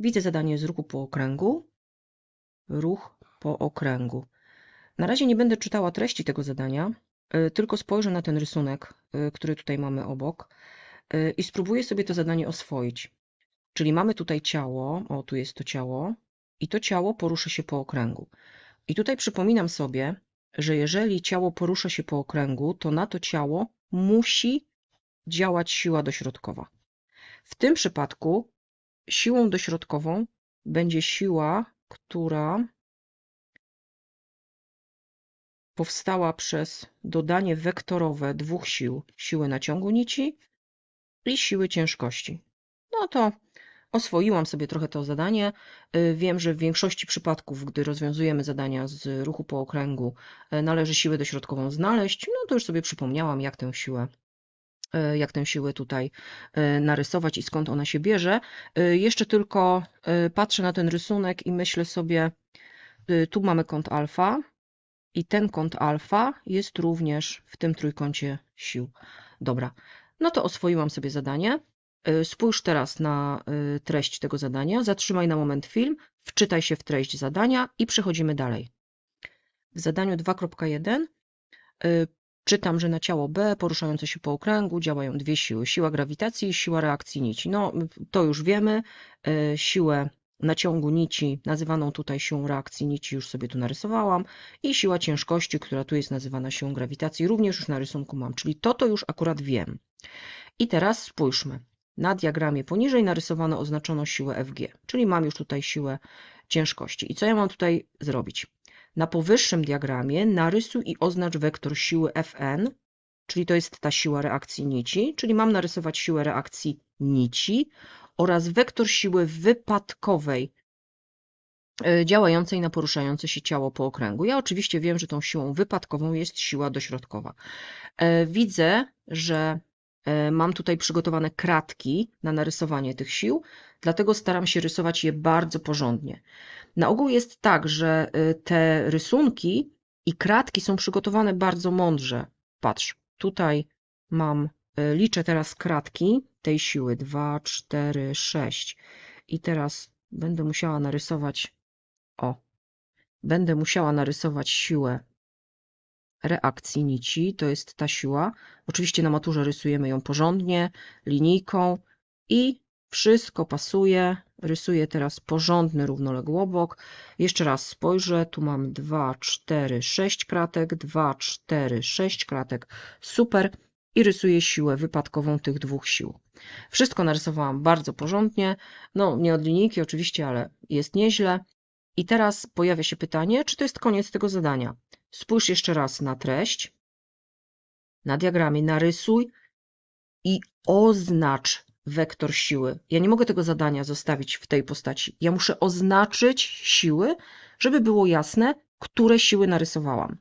Widzę zadanie z ruchu po okręgu. Ruch po okręgu. Na razie nie będę czytała treści tego zadania, y, tylko spojrzę na ten rysunek, y, który tutaj mamy obok y, i spróbuję sobie to zadanie oswoić. Czyli mamy tutaj ciało, o tu jest to ciało, i to ciało porusza się po okręgu. I tutaj przypominam sobie, że jeżeli ciało porusza się po okręgu, to na to ciało musi działać siła dośrodkowa. W tym przypadku siłą dośrodkową będzie siła, która powstała przez dodanie wektorowe dwóch sił: siły naciągu nici i siły ciężkości. No to oswoiłam sobie trochę to zadanie. Y, Wiem, że w większości przypadków, gdy rozwiązujemy zadania z ruchu po okręgu, y, należy siłę dośrodkową znaleźć. No to już sobie przypomniałam, jak tę siłę jak tę siłę tutaj y, narysować i skąd ona się bierze. Y, Jeszcze tylko patrzę na ten rysunek i myślę sobie, tu mamy kąt alfa i ten kąt alfa jest również w tym trójkącie sił. Dobra, no to oswoiłam sobie zadanie. Spójrz teraz na treść tego zadania, zatrzymaj na moment film, wczytaj się w treść zadania i przechodzimy dalej. W zadaniu 2.1 y, czytam, że na ciało B poruszające się po okręgu działają dwie siły: siła grawitacji i siła reakcji nici. No, to już wiemy. Y, Siłę naciągu nici, nazywaną tutaj siłą reakcji nici, już sobie tu narysowałam, i siła ciężkości, która tu jest nazywana siłą grawitacji, również już na rysunku mam, czyli to to już akurat wiem. I teraz spójrzmy. Na diagramie poniżej narysowano oznaczono siłę Fg, czyli mam już tutaj siłę ciężkości. I co ja mam tutaj zrobić? Na powyższym diagramie narysuj i oznacz wektor siły Fn, czyli to jest ta siła reakcji nici, czyli mam narysować siłę reakcji nici oraz wektor siły wypadkowej y, działającej na poruszające się ciało po okręgu. Ja oczywiście wiem, że tą siłą wypadkową jest siła dośrodkowa. E, Widzę, że e, mam tutaj przygotowane kratki na narysowanie tych sił, dlatego staram się rysować je bardzo porządnie. Na ogół jest tak, że y, te rysunki i kratki są przygotowane bardzo mądrze. Patrz, tutaj mam, y, liczę teraz kratki tej siły 2, 4, 6 i teraz będę musiała narysować, o, będę musiała narysować siłę reakcji nici, to jest ta siła. Oczywiście na maturze rysujemy ją porządnie, linijką i wszystko pasuje. Rysuję teraz porządny równoległobok. Jeszcze raz spojrzę, tu mam 2, 4, 6 kratek, 2, 4, 6 kratek, super. I rysuję siłę wypadkową tych dwóch sił. Wszystko narysowałam bardzo porządnie, no nie od linijki oczywiście, ale jest nieźle. I teraz pojawia się pytanie, czy to jest koniec tego zadania. Spójrz jeszcze raz na treść, na diagramie, narysuj i oznacz wektor siły. Ja nie mogę tego zadania zostawić w tej postaci. Ja muszę oznaczyć siły, żeby było jasne, które siły narysowałam.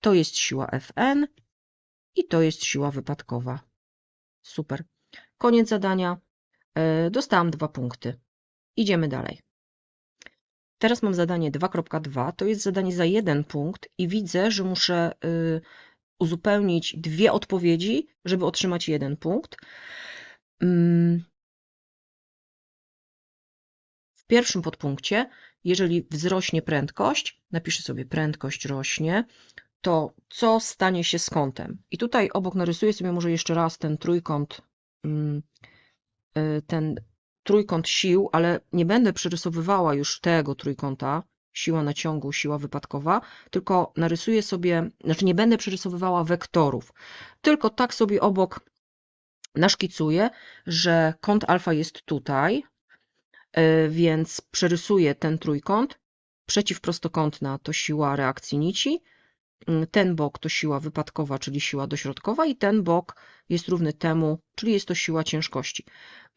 To jest siła Fn i to jest siła wypadkowa. Super. Koniec zadania. E, Dostałam dwa punkty. Idziemy dalej. Teraz mam zadanie 2.2. To jest zadanie za jeden punkt i widzę, że muszę y, uzupełnić dwie odpowiedzi, żeby otrzymać jeden punkt. Mm. W pierwszym podpunkcie, jeżeli wzrośnie prędkość, napiszę sobie prędkość rośnie, to co stanie się z kątem? I tutaj obok narysuję sobie może jeszcze raz ten trójkąt, mm, y, ten trójkąt sił, ale nie będę przerysowywała już tego trójkąta, siła naciągu, siła wypadkowa, tylko narysuję sobie, znaczy nie będę przerysowywała wektorów, tylko tak sobie obok naszkicuję, że kąt alfa jest tutaj, y, więc przerysuję ten trójkąt. Przeciwprostokątna to siła reakcji nici, ten bok to siła wypadkowa, czyli siła dośrodkowa i ten bok jest równy temu, czyli jest to siła ciężkości.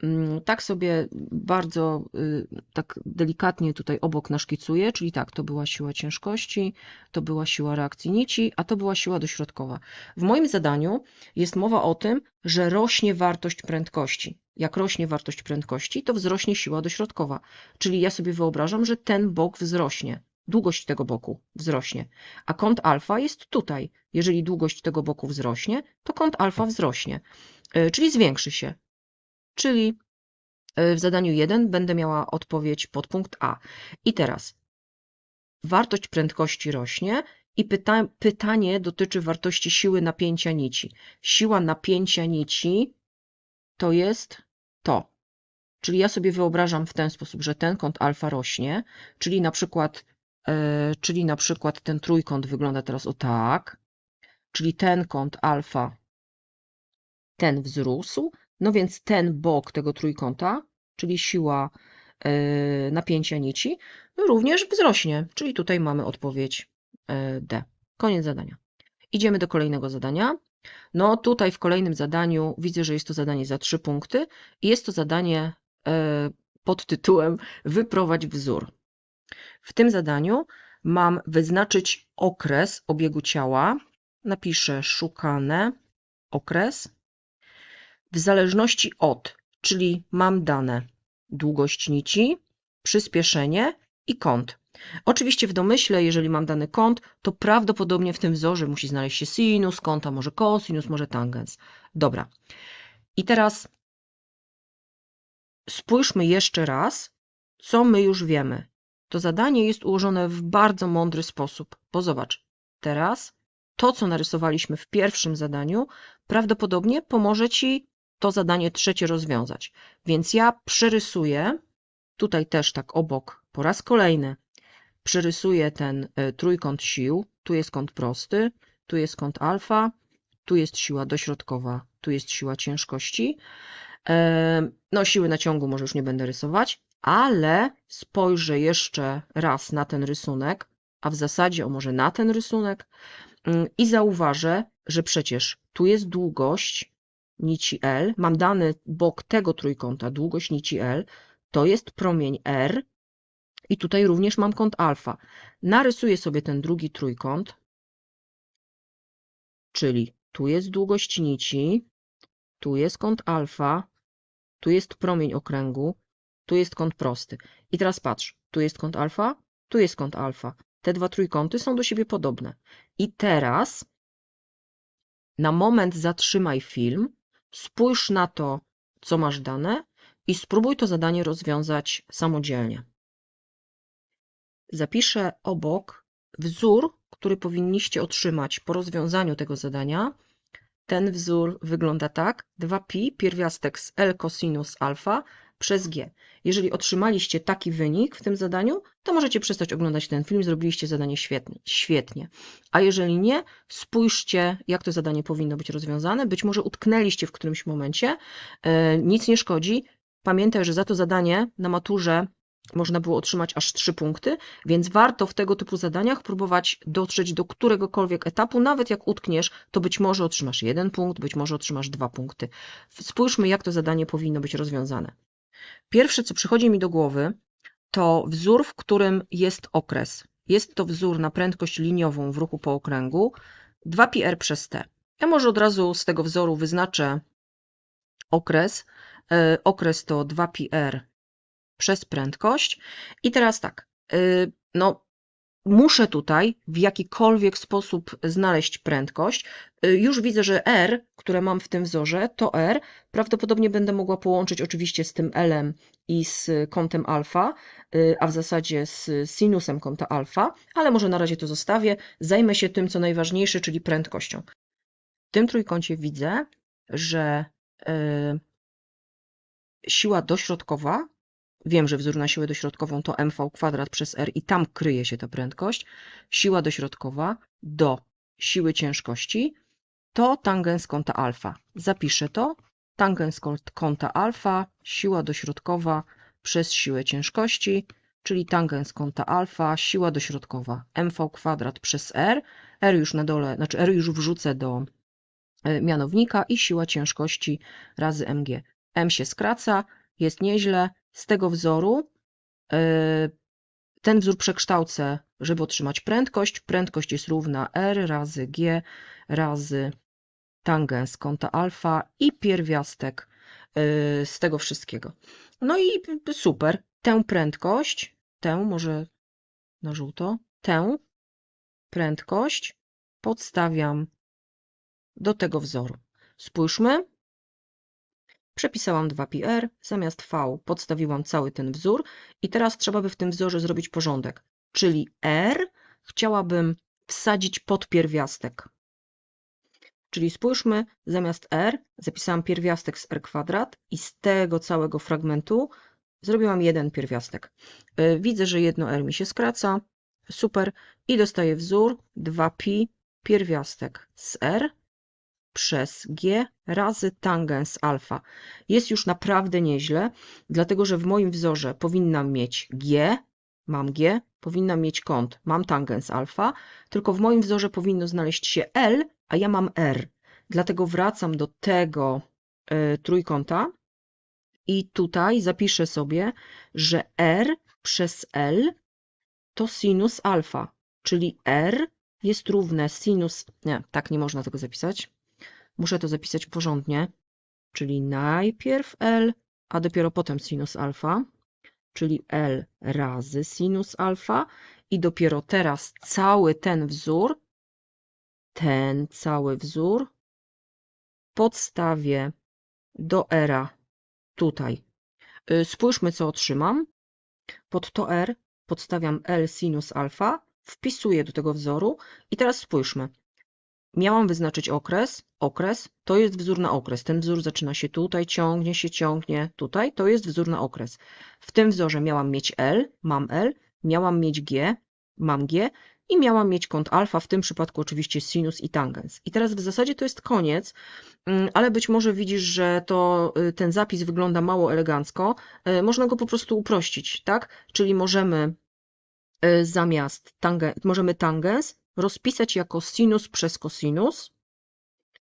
Mm, Tak sobie bardzo y, tak delikatnie tutaj obok naszkicuję, czyli tak, to była siła ciężkości, to była siła reakcji nici, a to była siła dośrodkowa. W moim zadaniu jest mowa o tym, że rośnie wartość prędkości. Jak rośnie wartość prędkości, to wzrośnie siła dośrodkowa. Czyli ja sobie wyobrażam, że ten bok wzrośnie, długość tego boku wzrośnie, a kąt alfa jest tutaj. Jeżeli długość tego boku wzrośnie, to kąt alfa wzrośnie, y, czyli zwiększy się. Czyli y, w zadaniu 1 będę miała odpowiedź pod punkt A. I teraz wartość prędkości rośnie i pyta, pytanie dotyczy wartości siły napięcia nici. Siła napięcia nici to jest to. Czyli ja sobie wyobrażam w ten sposób, że ten kąt alfa rośnie, czyli na przykład, e, czyli na przykład ten trójkąt wygląda teraz o tak, czyli ten kąt alfa, ten wzrósł, no więc ten bok tego trójkąta, czyli siła e, napięcia nici, również wzrośnie, czyli tutaj mamy odpowiedź e, D. Koniec zadania. Idziemy do kolejnego zadania. No tutaj w kolejnym zadaniu widzę, że jest to zadanie za trzy punkty i jest to zadanie e, pod tytułem Wyprowadź wzór. W tym zadaniu mam wyznaczyć okres obiegu ciała. Napiszę szukane okres w zależności od, czyli mam dane długość nici, przyspieszenie i kąt. Oczywiście w domyśle, jeżeli mam dany kąt, to prawdopodobnie w tym wzorze musi znaleźć się sinus kąta, może kosinus, może tangens. Dobra. I teraz spójrzmy jeszcze raz, co my już wiemy. To zadanie jest ułożone w bardzo mądry sposób, bo zobacz, teraz to, co narysowaliśmy w pierwszym zadaniu, prawdopodobnie pomoże Ci to zadanie trzecie rozwiązać. Więc ja przerysuję, tutaj też tak obok, po raz kolejny, przerysuję ten y, trójkąt sił. Tu jest kąt prosty, tu jest kąt alfa, tu jest siła dośrodkowa, tu jest siła ciężkości. E, no, siły naciągu może już nie będę rysować, ale spojrzę jeszcze raz na ten rysunek, a w zasadzie o może na ten rysunek mm, i zauważę, że przecież tu jest długość nici L, mam dany bok tego trójkąta, długość nici L, to jest promień R i tutaj również mam kąt alfa. Narysuję sobie ten drugi trójkąt, czyli tu jest długość nici, tu jest kąt alfa, tu jest promień okręgu, tu jest kąt prosty. I teraz patrz, tu jest kąt alfa, tu jest kąt alfa. Te dwa trójkąty są do siebie podobne. I teraz na moment zatrzymaj film, spójrz na to, co masz dane i spróbuj to zadanie rozwiązać samodzielnie. Zapiszę obok wzór, który powinniście otrzymać po rozwiązaniu tego zadania. Ten wzór wygląda tak: 2pi pierwiastek z L cosinus alfa przez G. Jeżeli otrzymaliście taki wynik w tym zadaniu, to możecie przestać oglądać ten film, zrobiliście zadanie świetnie. świetnie. A jeżeli nie, spójrzcie, jak to zadanie powinno być rozwiązane. Być może utknęliście w którymś momencie, e, nic nie szkodzi. Pamiętaj, że za to zadanie na maturze można było otrzymać aż 3 punkty, więc warto w tego typu zadaniach próbować dotrzeć do któregokolwiek etapu, nawet jak utkniesz, to być może otrzymasz jeden punkt, być może otrzymasz dwa punkty. Spójrzmy, jak to zadanie powinno być rozwiązane. Pierwsze, co przychodzi mi do głowy, to wzór, w którym jest okres. Jest to wzór na prędkość liniową w ruchu po okręgu 2πr przez t. Ja może od razu z tego wzoru wyznaczę okres. E, okres to 2πr przez prędkość. I teraz tak, y, no muszę tutaj w jakikolwiek sposób znaleźć prędkość. Y, już widzę, że R, które mam w tym wzorze, to R. Prawdopodobnie będę mogła połączyć oczywiście z tym L i z kątem alfa, y, a w zasadzie z sinusem kąta alfa, ale może na razie to zostawię. Zajmę się tym, co najważniejsze, czyli prędkością. W tym trójkącie widzę, że siła dośrodkowa Wiem, że wzór na siłę dośrodkową to mv kwadrat przez r i tam kryje się ta prędkość. Siła dośrodkowa do siły ciężkości to tangens kąta alfa. Zapiszę to. Tangens kąta alfa, siła dośrodkowa przez siłę ciężkości, czyli tangens kąta alfa, siła dośrodkowa mv kwadrat przez r. r już na dole, znaczy r już wrzucę do e, mianownika i siła ciężkości razy mg. m się skraca, jest nieźle, z tego wzoru e, ten wzór przekształcę, żeby otrzymać prędkość. Prędkość jest równa r razy g razy tangens kąta alfa i pierwiastek e, z tego wszystkiego. No i super. Tę prędkość, tę może na żółto, tę prędkość podstawiam do tego wzoru. Spójrzmy. Przepisałam 2πr, zamiast v podstawiłam cały ten wzór i teraz trzeba by w tym wzorze zrobić porządek. Czyli r chciałabym wsadzić pod pierwiastek. Czyli spójrzmy, zamiast r zapisałam pierwiastek z r kwadrat i z tego całego fragmentu zrobiłam jeden pierwiastek. Y, Widzę, że jedno r mi się skraca. Super. I dostaję wzór 2pi pierwiastek z r przez g razy tangens alfa. Jest już naprawdę nieźle, dlatego że w moim wzorze powinnam mieć g, mam g, powinnam mieć kąt, mam tangens alfa, tylko w moim wzorze powinno znaleźć się L, a ja mam R. Dlatego wracam do tego y, trójkąta i tutaj zapiszę sobie, że R przez L to sinus alfa, czyli R jest równe sinus... Nie, tak nie można tego zapisać. Muszę to zapisać porządnie, czyli najpierw L, a dopiero potem sinus alfa, czyli L razy sinus alfa i dopiero teraz cały ten wzór, ten cały wzór podstawię do R tutaj. Y, Spójrzmy, co otrzymam. Pod to R podstawiam L sinus alfa, wpisuję do tego wzoru i teraz spójrzmy. Miałam wyznaczyć okres. Okres to jest wzór na okres. Ten wzór zaczyna się tutaj, ciągnie się, ciągnie tutaj. To jest wzór na okres. W tym wzorze miałam mieć L, mam L, miałam mieć G, mam G i miałam mieć kąt alfa, w tym przypadku oczywiście sinus i tangens. I teraz w zasadzie to jest koniec, mm, ale być może widzisz, że to y, ten zapis wygląda mało elegancko. Y, Można go po prostu uprościć, tak? Czyli możemy y, zamiast tangen, możemy tangens rozpisać jako sinus przez cosinus.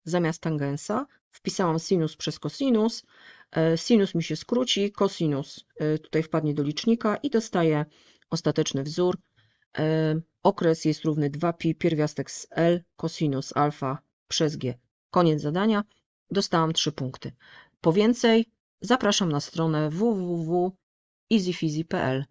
Zamiast tangensa wpisałam sinus przez cosinus. E, Sinus mi się skróci, cosinus e, tutaj wpadnie do licznika i dostaję ostateczny wzór. E, Okres jest równy 2pi pierwiastek z L cosinus alfa przez G. Koniec zadania. Dostałam 3 punkty. Po więcej zapraszam na stronę www.easyfizy.pl.